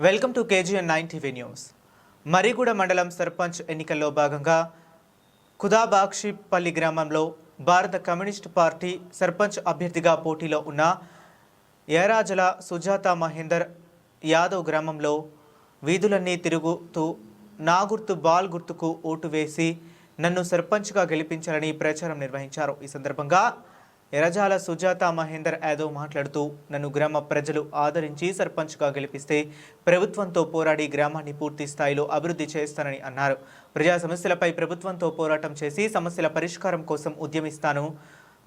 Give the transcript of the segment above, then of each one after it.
Welcome to KGN nine TV news. Marriguda మండలం సర్పంచ్ ఎన్నికల్లో భాగంగా కుదాబాక్షిపల్లి గ్రామంలో భారత కమ్యూనిస్ట్ పార్టీ సర్పంచ్ అభ్యర్థిగా పోటీలో ఉన్న ఏరాజల సుజాత మహేందర్ యాదవ్ గ్రామంలో వీధులన్నీ తిరుగుతూ నా గుర్తు బాల్ గుర్తుకు ఓటు వేసి నన్ను సర్పంచ్గా గెలిపించాలని ప్రచారం నిర్వహించారు. ఈ సందర్భంగా ఎరజాల సుజాత మహేందర్ యాదవ్ మాట్లాడుతూ నన్ను గ్రామ ప్రజలు ఆదరించి సర్పంచ్గా గెలిపిస్తే ప్రభుత్వంతో పోరాడి గ్రామాన్ని పూర్తి స్థాయిలో అభివృద్ధి చేస్తానని అన్నారు. ప్రజా సమస్యలపై ప్రభుత్వంతో పోరాటం చేసి సమస్యల పరిష్కారం కోసం ఉద్యమిస్తాను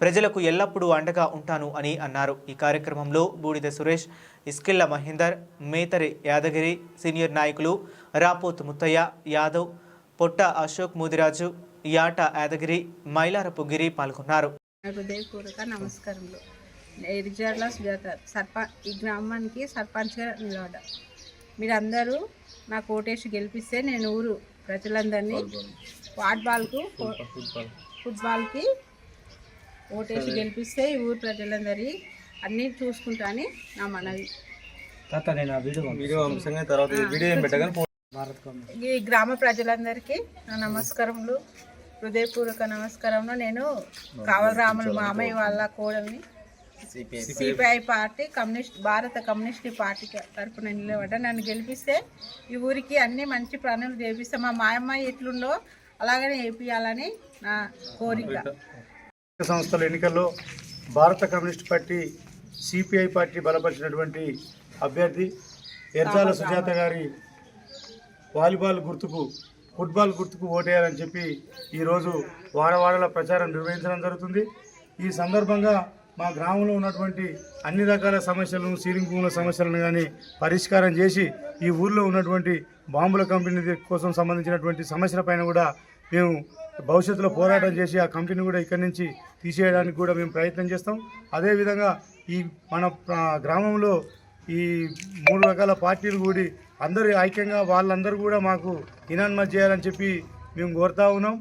ప్రజలకు ఎల్లప్పుడూ అండగా ఉంటాను అని అన్నారు. ఈ కార్యక్రమంలో బూడిద సురేష్ ఇస్కిల్ల మహేందర్ మేతరి యాదగిరి సీనియర్ నాయకులు రాపోత్ ముత్తయ్య యాదవ్ పొట్ట అశోక్ ముదిరాజు యాట యాదగిరి మైలారపు గిరి పాల్గొన్నారు. హృదయపూర్వక నమస్కారములు. ఎరిజర్ల సుజాత సర్ప ఈ గ్రామానికి సర్పంచ్గా నిలబడ్డా మీరందరూ నాకు ఓటేసి గెలిపిస్తే నేను ఊరు ప్రజలందరినీ వాట్ బాల్కు ఫుట్బాల్కి ఓటేసి గెలిపిస్తే ఈ ఊరు ప్రజలందరి అన్నీ చూసుకుంటా అని నా మనవి. ఈ గ్రామ ప్రజలందరికీ నా నమస్కారములు. హృదయపూర్వక నమస్కారంలో నేను కావలరాములు మామయ్య వాళ్ళ కోడల్ని CPI party communist Bharata communist party తరపున నిలబడ్డా నన్ను గెలిపిస్తే ఈ ఊరికి అన్ని మంచి పనులు చేపిస్తే మా మాయమ్మ ఎట్లుందో అలాగనే చేపియాలని నా కోరిక. సంస్థల ఎన్నికల్లో భారత కమ్యూనిస్ట్ పార్టీ సిపిఐ పార్టీ బలపరిచినటువంటి అభ్యర్థి ఎర్జాల సుజాత గారి వాలీబాల్ గుర్తుకు ఫుట్బాల్ గుర్తుకు ఓటేయాలని చెప్పి ఈరోజు వాడవాడల ప్రచారం నిర్వహించడం జరుగుతుంది. ఈ సందర్భంగా మా గ్రామంలో ఉన్నటువంటి అన్ని రకాల సమస్యలను సీలింగ్ భూముల సమస్యలను కానీ పరిష్కారం చేసి ఈ ఊర్లో ఉన్నటువంటి బాంబుల కంపెనీ కోసం సంబంధించినటువంటి సమస్యల పైన కూడా మేము భవిష్యత్తులో పోరాటం చేసి ఆ కంపెనీ కూడా ఇక్కడి నుంచి తీసేయడానికి కూడా మేము ప్రయత్నం చేస్తాం. అదేవిధంగా ఈ మన గ్రామంలో ఈ మూడు రకాల పార్టీలు కూడి అందరూ ఐక్యంగా వాళ్ళందరూ కూడా మాకు ఇనాన్మా చేయాలని చెప్పి మేము కోరుతా ఉన్నాం.